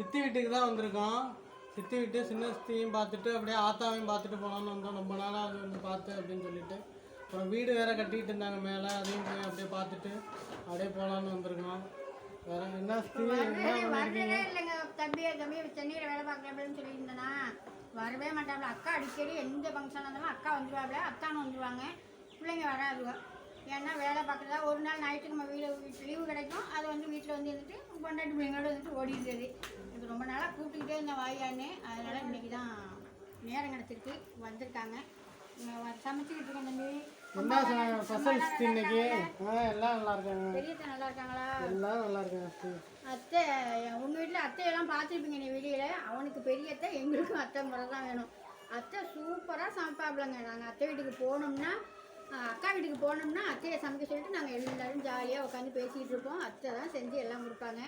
சித்தி வீட்டுக்கு தான் வந்திருக்கோம். சித்தி வீட்டு சின்ன சித்தியும் பார்த்துட்டு அப்படியே ஆத்தாவையும் பார்த்துட்டு போகலான்னு வந்தோம். ரொம்ப நாளாக அது வந்து பார்த்து அப்படின்னு சொல்லிட்டு. அப்புறம் வீடு வேற கட்டிட்டு இருந்தாங்க மேலே. அதையும் போய் அப்படியே பார்த்துட்டு அப்படியே போகலான்னு வந்திருக்கோம். வேற என்ன இல்லைங்க. தம்பி தம்பி சென்னையில் வேலை பார்க்குறேன் அப்படின்னு சொல்லியிருந்தேனா வரவே மாட்டாப்ல. அக்கா அடிக்கடி எந்த ஃபங்க்ஷன் இருந்தாலும் அக்கா வந்துருவாப்ல. அத்தானும் வந்துருவாங்க. பிள்ளைங்க வராதுங்க. ஏன்னா வேலை பார்க்குறதா ஒரு நாள் ஞாயிற்றுக்கிழமை வீடு லீவு கிடைக்கும். அது வந்து வீட்டில் வந்து இருந்துட்டு பொண்டாட்டி பிள்ளைங்களோட வந்துட்டு ஓடிடுறது இது ரொம்ப நாளாக கூப்பிட்டுக்கிட்டே இருந்தேன் வாயான்னு. அதனால் இன்னைக்கு தான் நேரம் கிடச்சிருக்கு. வந்திருக்காங்க. சமைச்சுக்கிட்டு இருக்கேன் தம்பி. என்ன இன்னைக்கு? எல்லாம் நல்லா இருக்காங்க. பெரியத்தை நல்லா இருக்காங்களா? நல்லா இருக்காங்க அத்தை. உங்க வீட்டில் அத்தையெல்லாம் பார்த்துருப்பீங்க நீ வெளியில. அவனுக்கு பெரிய அத்தை எங்களுக்கும் அத்தை முறை தான் வேணும். அத்தை சூப்பராக சமைப்பாப்லங்க. நாங்கள் அத்தை வீட்டுக்கு போனோம்னா அக்கா வீட்டுக்கு போனோம்னா அத்தையை சமைக்க சொல்லிட்டு நாங்கள் எல்லாரும் ஜாலியாக உட்காந்து பேசிக்கிட்டு இருப்போம். அத்தை தான் செஞ்சு எல்லாம் கொடுப்பாங்க.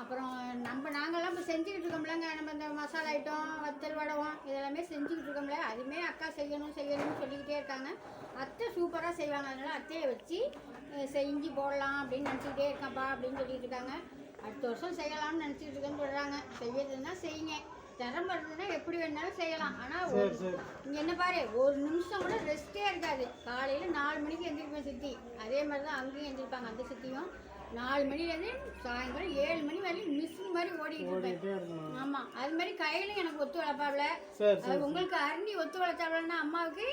அப்புறம் நம்ம நாங்கள்லாம் இப்போ செஞ்சுக்கிட்டு இருக்கோம்லங்க. நம்ம இந்த மசாலா ஐட்டம் வத்தல் வடகம் இதெல்லாமே செஞ்சுக்கிட்டு இருக்கோம்ல. அதுவுமே அக்கா செய்யணும் செய்யணும்னு சொல்லிக்கிட்டே இருக்காங்க. அத்தை சூப்பராக செய்வாங்க. அதனால அத்தையை வச்சு செஞ்சு போடலாம் அப்படின்னு நினச்சிக்கிட்டே இருக்கான்ப்பா அப்படின்னு சொல்லிட்டு இருக்காங்க. அடுத்த வருஷம் செய்யலாம்னு நினச்சிட்டு இருக்கேன்னு சொல்கிறாங்க செய்யறதுன்னா செய்யுங்க. திறமை இருந்ததுன்னா எப்படி வேணாலும் செய்யலாம். ஆனால் சரி இங்கே என்ன பாரு ஒரு நிமிஷம் கூட ரெஸ்ட்டே இருக்காது. காலையில் நாலு மணிக்கு எந்திரிப்பேன் சித்தி. அதே மாதிரி தான் அங்கேயும் எந்திரிப்பாங்க அந்த சித்தியும். நாலு மணிலேருந்து சாயந்தரம் ஏழு மணி வரையும் மிஸ் மாதிரி ஓடிட்டு இருப்பேன். ஆமாம் அது மாதிரி கையிலும் எனக்கு ஒத்து வளர்ப்பாப்ல. உங்களுக்கு அருணி ஒத்து வளர்த்தாப்லன்னா அம்மாவுக்கு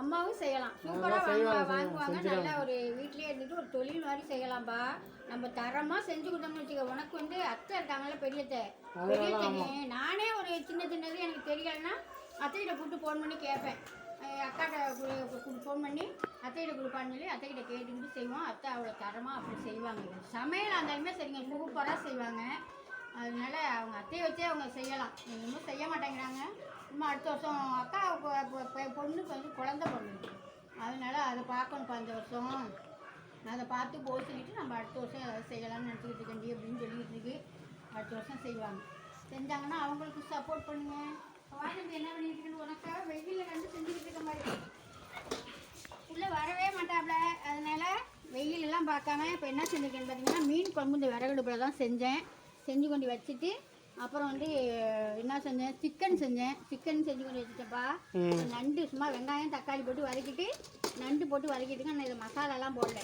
அம்மாவும் செய்யலாம். சூப்பராக வாங்குவாங்க. வாங்குவாங்க நல்லா ஒரு வீட்லயே இருந்துட்டு ஒரு தொழில் மாதிரி செய்யலாம்பா. நம்ம தரமா செஞ்சு கொடுத்தோம்னு வச்சுக்க உனக்கு வந்து அத்தை இருக்காங்கல்ல பெரியத்தை. பெரியத்தை நானே ஒரு சின்ன சின்னது எனக்கு தெரியலைன்னா அத்தைகிட்ட கூப்பிட்டு ஃபோன் பண்ணி கேட்பேன். அக்காட்ட ஃபோன் பண்ணி அத்தைகிட்ட கொடுப்பான்னு சொல்லி அத்தைகிட்ட கேட்டுக்கிட்டு செய்வோம். அத்தை அவ்வளோ தரமாக அப்படி செய்வாங்க. சமையல் இருந்தாலுமே சரிங்க சூப்பராக செய்வாங்க. அதனால அவங்க அத்தையை வச்சே அவங்க செய்யலாம். இன்னும் செய்ய மாட்டேங்கிறாங்க. இன்னும் அடுத்த வருஷம் அக்கா பொ- பொண்ணுக்கு வந்து குழந்த பொண்ணு. அதனால அதை பார்க்கணும் அந்த வருஷம். அதை பார்த்து போய் சொல்லிட்டு நம்ம அடுத்த வருஷம் ஏதாவது செய்யலாம்னு நினச்சிக்கிட்டு இருக்கண்டி அப்படின்னு சொல்லிக்கிட்டு இருக்கு. அடுத்த வருஷம் செய்வாங்க. செஞ்சாங்கன்னா அவங்களுக்கு சப்போர்ட் பண்ணுங்க. வாசல் என்ன பண்ணிட்டு உனக்கு உனக்காக வெயிலில் கண்டு செஞ்சுக்கிட்டு இருக்க மாதிரி உள்ளே வரவே மாட்டாப்ல அதனால வெயில் எல்லாம் பார்க்காம இப்போ என்ன செஞ்சுருக்கேன்னு பார்த்தீங்கன்னா மீன் குழம்பு இந்த விறகுடுப்பில் தான் செஞ்சேன். செஞ்சு கொண்டு வச்சுட்டு அப்புறம் வந்து என்ன செஞ்சேன்? சிக்கன் செஞ்சேன். சிக்கன் செஞ்சு கொண்டு வச்சுட்டேன்ப்பா. நண்டு சும்மா வெங்காயம் தக்காளி போட்டு வதக்கிட்டு நண்டு போட்டு வதக்கிட்டுங்க நான் இதை மசாலாலாம் போடல.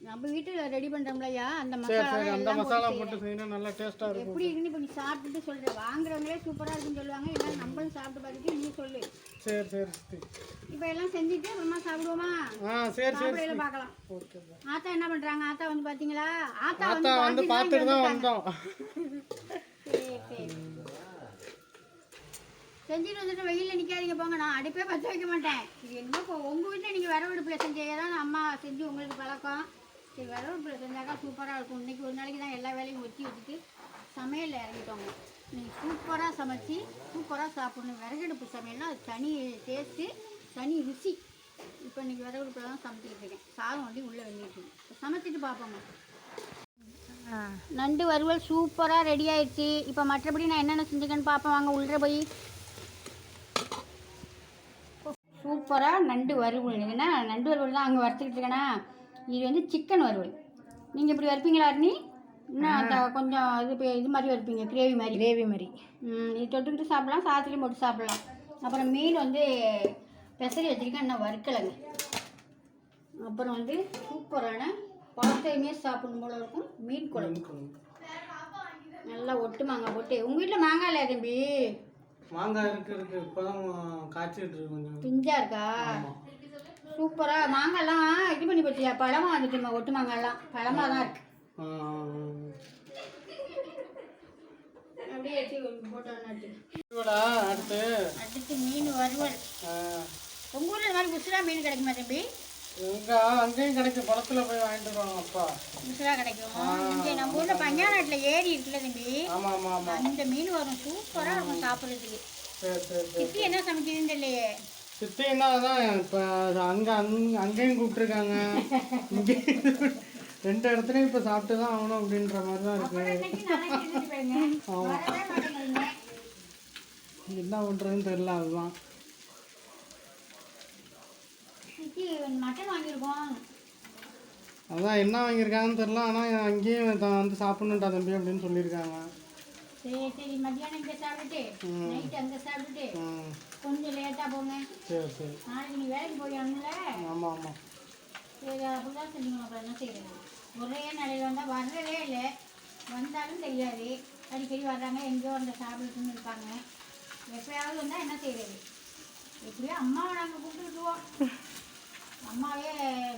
நம்ம வீட்டில் ரெடி பண்ணுறோம்லையா அந்த மசாலா அந்த எல்லாம் மசாலா போட்டு செய்யணும். நல்லா டேஸ்ட்டாக இருக்கும் எப்படி இருக்குன்னு இப்போ நீ சாப்பிட்டுட்டு சொல்கிறேன் வாங்குறவங்களே சூப்பராக இருக்குன்னு சொல்லுவாங்க. இல்லை நம்மளும் சாப்பிட்டு பார்த்துட்டு நீ சொல்லு. சரி சரி இப்போ எல்லாம் செஞ்சுட்டு அப்புறமா சாப்பிடுவோமா? ஆ சரி சரி பார்க்கலாம். ஓகே ஆத்தா என்ன பண்றாங்க? ஆத்தா வந்து பாத்தீங்களா? ஆத்தா ஆத்தா வந்து பார்த்துட்டு தான் வந்தோம். சரி சரி. செஞ்சுட்டு வந்துட்டு வெயில்ல நிக்காதீங்க. போங்க நான் அடுப்பே பற்ற வைக்க மாட்டேன். இது என்னமோ இப்போ உங்க வீட்டில் நீங்கள் விறவடுப்பில் செஞ்சீங்க தான் அம்மா செஞ்சு உங்களுக்கு பழக்கம்? சரி விறவடுப்பில் செஞ்சாக்கா சூப்பராக இருக்கும். இன்னைக்கு ஒரு நாளைக்கு தான் எல்லா வேலையும் ஒத்தி வச்சுட்டு சமையலில் இறங்கிட்டோங்க. நீங்கள் சூப்பராக சமைச்சு சூப்பராக சாப்பிடணும். விறகடுப்பு சமையல்னா அது தனி டேஸ்ட்டு தனி ருசி. இப்போ இன்னைக்கு விறகடுப்பில் தான் சமைச்சிக்கிட்டு இருக்கேன். சாதம் வந்து உள்ளே வெந்துட்டு சமைச்சிட்டு பார்ப்போங்க நண்டு வறுவல் சூப்பராக ரெடி ஆயிடுச்சு இப்போ மற்றபடி நான் என்னென்ன செஞ்சுக்கன்னு பார்ப்பேன் வாங்க உள்ளே போய். சூப்பராக நண்டு வறுவல். இதுன்னா நண்டு வறுவல் தான் அங்கே வறுத்துக்கிட்டு இருக்கேனா? இது வந்து சிக்கன் வறுவல். நீங்கள் இப்படி வறுப்பீங்களா அருணி? இன்னும் அந்த கொஞ்சம் இது இது மாதிரி வறுப்பீங்க கிரேவி மாதிரி. கிரேவி மாதிரி. ம், இது தொட்டுக்கிட்டு சாப்பிடலாம் சாத்துலேயும் போட்டு சாப்பிடலாம். அப்புறம் மீன் வந்து பெசரி வச்சுருக்கேன் இன்னும் வறுக்கலைங்க. அப்புறம் வந்து சூப்பரான பழத்தையுமே சாப்பிடணும் போல இருக்கும் மீன் குழம்பு. நல்லா ஒட்டு மாங்காய் போட்டு. உங்கள் வீட்டில் மாங்காய் இல்லையா தம்பி? மாங்காய் இருக்கு இருக்கு இப்போதான் காய்ச்சிட்டு இருக்கு கொஞ்சம். பிஞ்சா இருக்கா? சூப்பரா. மாங்காய்லாம் இது பண்ணி போச்சியா பழமா வந்துட்டு ஒட்டு மாங்காய்லாம் பழமா தான் இருக்கு. அப்படியே அடுத்து? அடுத்து மீன் வறுவல். ஆ, உங்க ஊர்ல இந்த மாதிரி புசுரா மீன் கிடைக்குமா தம்பி? எங்க அங்கேயும் கிடைக்கும். குளத்துல போய் வாங்கிட்டு வருவாங்க அப்பா. புசுரா கிடைக்கும்? இங்க நம்ம ஊர்ல பஞ்சாநாட்டுல ஏரி இருக்குல்ல தம்பி? அந்த மீன் வரும். சூப்பரா இருக்கும் சாப்பிடுறதுக்கு. சரி என்ன சமைக்குதுன்னு தெரியலையே. சித்தின்னா அதான் இப்போ அங்கே அங் அங்கேயும் கூப்பிட்டுருக்காங்க. இங்கே ரெண்டு இடத்துலையும் இப்போ சாப்பிட்டு தான் ஆகணும் அப்படின்ற மாதிரி தான் இருக்கு மாட்டேங்கிறீங்க. என்ன பண்ணுறதுன்னு தெரில அதுதான். அதான் என்ன வாங்கியிருக்காங்கன்னு தெரில ஆனால் அங்கேயும் தான் வந்து சாப்பிட்ணுண்டா தம்பி அப்படின்னு சொல்லியிருக்காங்க. சரி சரி மத்தியானம் இங்கே சாப்பிட்டுட்டு ம். நைட்டு அங்கே சாப்பிட்டுட்டு. கொஞ்சம் லேட்டாக போங்க. சரி சரி. நாளைக்கு நீ வேலைக்கு போய் வரணும்ல ஆமாம் ஆமாம் சரி அப்படிதான் சொல்லுங்க அப்புறம் என்ன செய்யறது? ஒரே நிலையில் வந்தால் வர்றதே இல்லை. வந்தாலும் தெரியாது. அடிக்கடி வர்றாங்க எங்கேயோ அந்த சாப்பிட்டுன்னு இருப்பாங்க. எப்பயாவது வந்தால் என்ன செய்யறது? எப்படியோ அம்மாவை நாங்கள் கூப்பிட்டுருவோம் அம்மாவே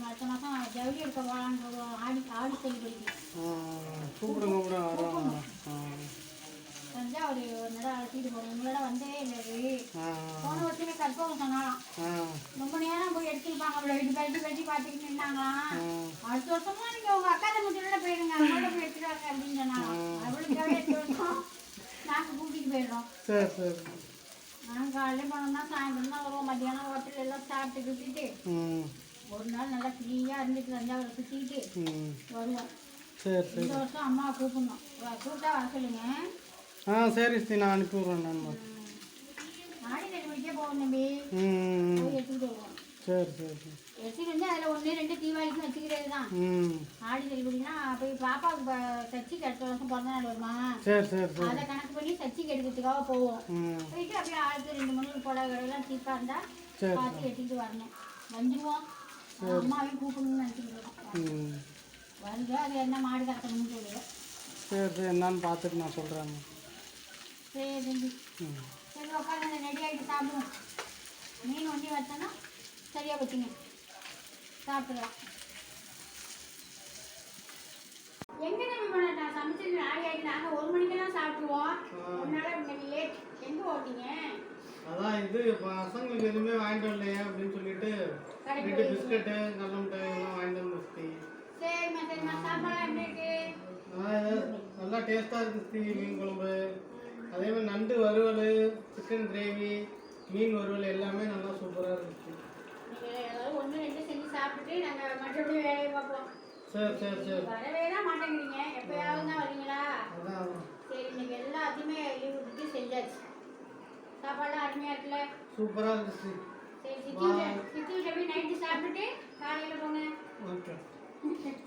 அடுத்த மாதம் ஜவுளி எடுக்க போகலான்னு போவோம் ஆடி ஆடி ம் கூப்பிடுங்க அவர் ஒரு நேரம் அழைச்சிட்டு போகணும் உங்களோட வந்ததே இல்லை போன வருஷமே கற்பகம் சொன்னாலாம் ரொம்ப நேரம் போய் எடுத்துருப்பாங்க அவ்வளோ இது பறிச்சு பறிச்சு பார்த்துக்கிட்டு நின்னாங்களாம் அடுத்த வருஷமா நீங்க உங்க அக்கா தங்கச்சியோட போயிடுங்க அவங்களோட போய் எடுத்துட்டு வாங்க அப்படின்னு சொன்னாங்க. அவளுக்காகவே எடுத்து வருஷம். நாங்க கூட்டிட்டு போயிடுறோம். சரி சரி. நாங்க காலையில போனோம்னா சாயந்தரம் தான் வருவோம். மத்தியானம் ஹோட்டல் எல்லாம் சாப்பிட்டு ஒரு நாள் நல்லா ஃப்ரீயா இருந்துட்டு தஞ்சாவூரை ம். வருவோம். சரி சரி. இந்த வருஷம் அம்மாவை கூப்பிடணும். கூப்பிட்டா வர சொல்லுங்க. ஆ சரி ஸ்ரீ நான் அனுப்பி விட்றேன் நான் சரி சரி சரி. எடுத்துட்டு வந்து அதில் ஒன்று ரெண்டு தீபாவளிக்கு வச்சுக்கிறது தான் ஆடி தள்ளுபடினா போய் பாப்பாவுக்கு சச்சிக்கு அடுத்த வருஷம் பிறந்த நாள் வருமா சரி சரி. சரி. அதை கணக்கு பண்ணி சச்சிக்கு எடுக்கிறதுக்காக போவோம் போயிட்டு அப்படியே ஆளுக்கு ரெண்டு மணி புடவை கடையெல்லாம் சீப்பாக இருந்தால் பார்த்து எடுத்துட்டு வரணும் வந்துடுவோம் அம்மாவையும் கூப்பிடணும்னு நினச்சிட்டு இருக்கோம் அது என்ன மாடு கறக்கணும்னு சொல்லுது சரி சரி. என்னன்னு பார்த்துட்டு நான் சொல்கிறேன் சரி தம்பி சரி உட்காந்து ரெடி ஆகிட்டு சாப்பிடுவோம். மீன் ஒண்டி வச்சோன்னா சரியாக வச்சுங்க சாப்பிடலாம். எங்க நம்ம நான் சமைச்சது நாளை ஆகி நாங்கள் ஒரு மணிக்கெல்லாம் சாப்பிடுவோம். ஒரு நாள் லேட் எங்கே ஓட்டிங்க அதான் இது பசங்களுக்கு எதுவுமே வாங்கிட்டு வரலையே அப்படின்னு சொல்லிட்டு வீட்டு பிஸ்கட்டு கடல மிட்டாய் எல்லாம் வாங்கிட்டு வந்து சரிம்மா சரிம்மா. சாப்பாடுலாம் எப்படி இருக்கு? நல்லா டேஸ்ட்டாக இருக்குது ஸ்ரீ மீன் குழம்பு. அதே மாதிரி நண்டு வறுவல் சிக்கன் கிரேவி மீன் வறுவல் எல்லாமே நல்லா சூப்பராக ஏதாவது ஒன்று ரெண்டு செஞ்சு சாப்பிட்டுட்டு நாங்கள் மற்றபடி வேலையை பார்ப்போம். சரி சரி சரி. வரவே தான் மாட்டேங்கிறீங்க. எப்பயாவது தான் வரீங்களா? அதான் அதான். சரி இன்னைக்கு எல்லாத்தையுமே லீவ் விட்டுட்டு செஞ்சாச்சு. சாப்பாடுலாம் அருமையாக இருக்குல்ல? சூப்பராக ஸ்ரீ சரி சித்தி சித்தி நைட்டு சாப்பிட்டுட்டு காலையில் போங்க. ஓகே.